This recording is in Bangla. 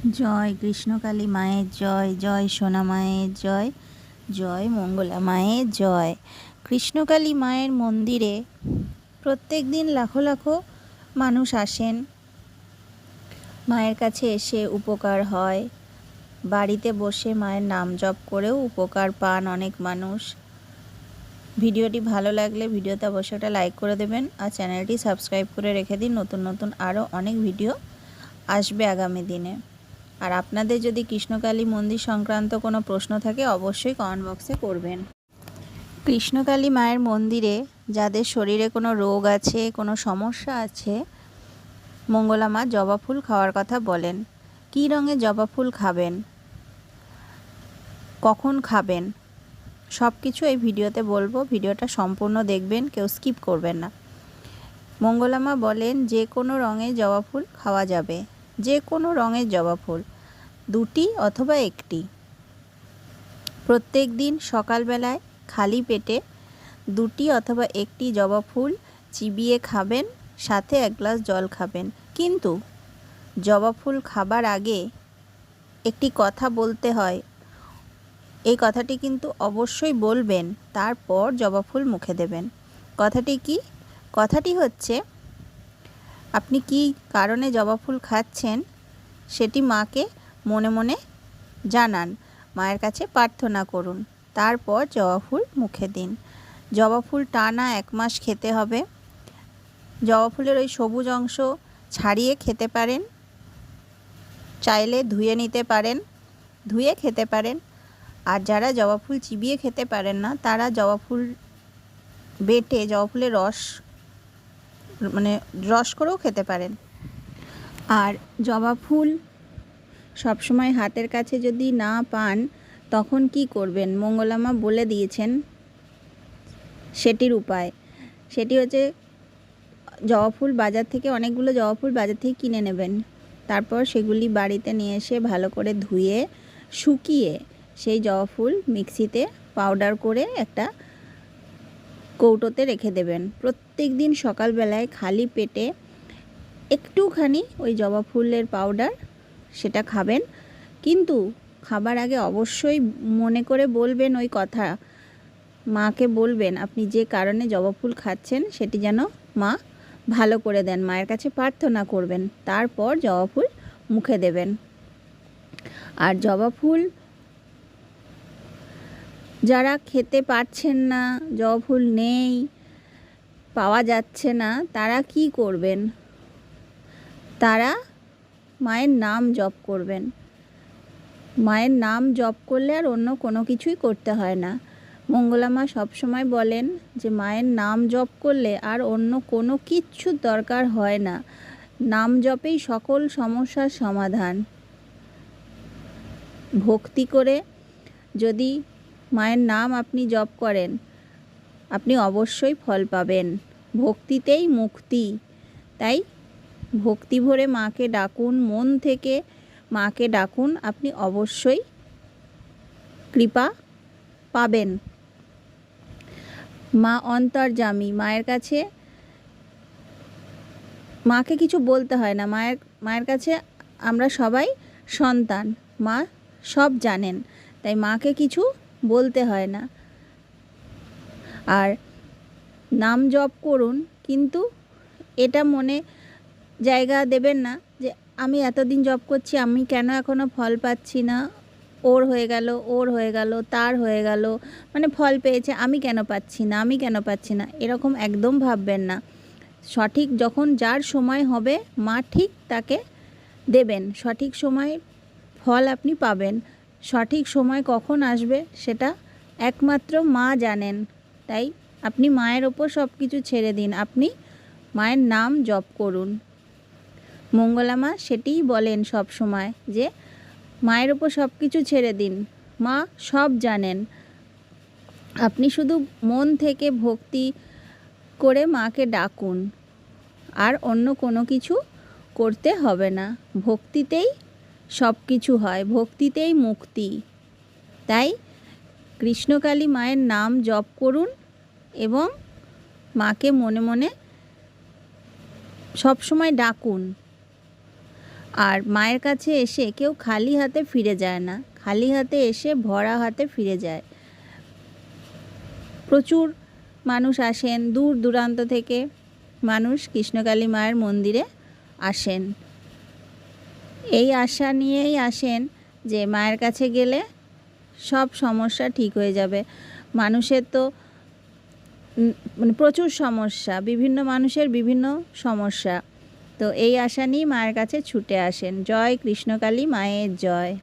জয় কৃষ্ণকালী মায়ের জয় জয় সোনা মায়ের জয় জয় মঙ্গলা মায়ের জয়। কৃষ্ণকালী মায়ের মন্দিরে প্রত্যেক দিন লাখো লাখো মানুষ আসেন। মায়ের কাছে এসে উপকার হয়। বাড়িতে বসে মায়ের নাম জপ করেও উপকার পান অনেক মানুষ। ভিডিওটি ভালো লাগলে ভিডিওতে অবশ্যই একটা লাইক করে দেবেন আর চ্যানেলটি সাবস্ক্রাইব করে রেখে দিন। নতুন নতুন আরও অনেক ভিডিও আসবে আগামী দিনে। আর আপনাদের যদি কৃষ্ণকালী মন্দির সংক্রান্ত কোনো প্রশ্ন থাকে, অবশ্যই কমেন্ট বক্সে করবেন। কৃষ্ণকালী মায়ের মন্দিরে যাদের শরীরে কোনো রোগ আছে, কোনো সমস্যা আছে, মঙ্গলা মা জবা ফুল খাওয়ার কথা বলেন। কী রঙের জবা ফুল খাবেন? কখন খাবেন? সব কিছু এই ভিডিওতে বলব। ভিডিওটা সম্পূর্ণ দেখবেন, কেউ স্কিপ করবেন না। মঙ্গলামা বলেন, যে কোনো রঙের জবা ফুল খাওয়া যাবে। যে কোনো রঙের জবা ফুল। দুটি অথবা একটি। প্রত্যেক দিন সকালবেলায় খালি পেটে দুটি অথবা একটি জবা ফুল চিবিয়ে খাবেন, সাথে এক গ্লাস জল খাবেন। কিন্তু জবা ফুল খাবার আগে একটি কথা বলতে হয়। এই কথাটি কিন্তু অবশ্যই বলবেন, তারপর জবা ফুল মুখে দেবেন। কথাটি কি? কথাটি হচ্ছে, আপনি কি কারণে জবা ফুল খাচ্ছেন? সেটি মাকে মনে মনে জানান, মায়ের কাছে প্রার্থনা করুন। তারপর জবা ফুল মুখে দিন। জবা ফুল টানা এক মাস খেতে হবে। জবা ফুলের ওই সবুজ অংশ ছাড়িয়ে খেতে পারেন। চাইলে ধুয়ে নিতে পারেন। ধুয়ে খেতে পারেন। আর যারা জবা ফুল চিবিয়ে খেতে পারেন না, তারা জবা ফুল বেটে জবা ফুলের রস মানে রস করেও খেতে পারেন। আর জবা ফুল সবসময় হাতের কাছে যদি না পান, তখন কি করবেন? মঙ্গলামা বলে দিয়েছেন সেটির উপায়। সেটি হচ্ছে, জবা ফুল বাজার থেকে, অনেকগুলো জবা ফুল বাজার থেকে কিনে নেবেন। তারপর সেগুলি বাড়িতে নিয়ে এসে ভালো করে ধুয়ে, শুকিয়ে সেই জবা ফুল মিক্সিতে পাউডার করে একটা কৌটোতে রেখে দেবেন। প্রত্যেক দিন সকালবেলায় খালি পেটে একটুখানি ওই জবা ফুলের পাউডার সেটা খাবেন। কিন্তু খাবার আগে অবশ্যই মনে করে বলবেন ওই কথা। মাকে বলবেন, আপনি যে কারণে জবা ফুল খাচ্ছেন, সেটি যেন মা ভালো করে দেন। মায়ের কাছে প্রার্থনা করবেন, তারপর জবা ফুল মুখে দেবেন। আর জবা ফুল যারা খেতে পারছেন না, জবা ফুল নেই, পাওয়া যাচ্ছে না, তারা কি করবেন? তারা মায়ের নাম জপ করবেন। মায়ের নাম জপ করলে আর অন্য কোনো কিছুই করতে হয় না। মঙ্গলা মা সবসময় বলেন যে, মায়ের নাম জপ করলে আর অন্য কোনো কিচ্ছুর দরকার হয় না। নাম জপেই সকল সমস্যার সমাধান। ভক্তি করে যদি মায়ের নাম আপনি জপ করেন, আপনি অবশ্যই ফল পাবেন। ভক্তিতেই মুক্তি। তাই ভক্তি ভরে মাকে ডাকুন, মন থেকে মাকে ডাকুন, আপনি অবশ্যই কৃপা পাবেন। মা অন্তর্জামী মায়ের কাছে মাকে কিছু বলতে হয় না। মায়ের মায়ের কাছে আমরা সবাই সন্তান, মা সব জানেন, তাই মাকে কিছু বলতে হয় না। আর নাম জপ করুন, কিন্তু এটা মনে জায়গা দেবেন না যে আমি এতদিন জব করছি, আমি কেন এখনও ফল পাচ্ছি না? ওর হয়ে গেল, ওর হয়ে গেল, তার হয়ে গেল। মানে ফল পেয়েছে, আমি কেন পাচ্ছি না, আমি কেন পাচ্ছি না? এরকম একদম ভাববেন না। সঠিক যখন যার সময় হবে, মা ঠিক তাকে দেবেন। সঠিক সময় ফল আপনি পাবেন। সঠিক সময় কখন আসবে, সেটা একমাত্র মা জানেন। তাই আপনি মায়ের ওপর সব কিছু ছেড়ে দিন। আপনি মায়ের নাম জপ করুন। মঙ্গলামা সেটিই বলেন সব সময় যে, মায়ের ওপর সব কিছু ছেড়ে দিন। মা সব জানেন। আপনি শুধু মন থেকে ভক্তি করে মাকে ডাকুন। আর অন্য কোনো কিছু করতে হবে না। ভক্তিতেই সব কিছু হয়, ভক্তিতেই মুক্তি। তাই কৃষ্ণকালী মায়ের নাম জপ করুন এবং মাকে মনে মনে সবসময় ডাকুন। আর মায়ের কাছে এসে কেউ খালি হাতে ফিরে যায় না। খালি হাতে এসে ভরা হাতে ফিরে যায়। প্রচুর মানুষ আসেন, দূর দূরান্ত থেকে মানুষ কৃষ্ণকালী মায়ের মন্দিরে আসেন। এই আশা নিয়েই আসেন যে মায়ের কাছে গেলে সব সমস্যা ঠিক হয়ে যাবে। মানুষের তো মানে প্রচুর সমস্যা, বিভিন্ন মানুষের বিভিন্ন সমস্যা। তো এই আশা নিয়ে মায়ের কাছে ছুটে আসেন। জয় কৃষ্ণকালী মায়ের জয়।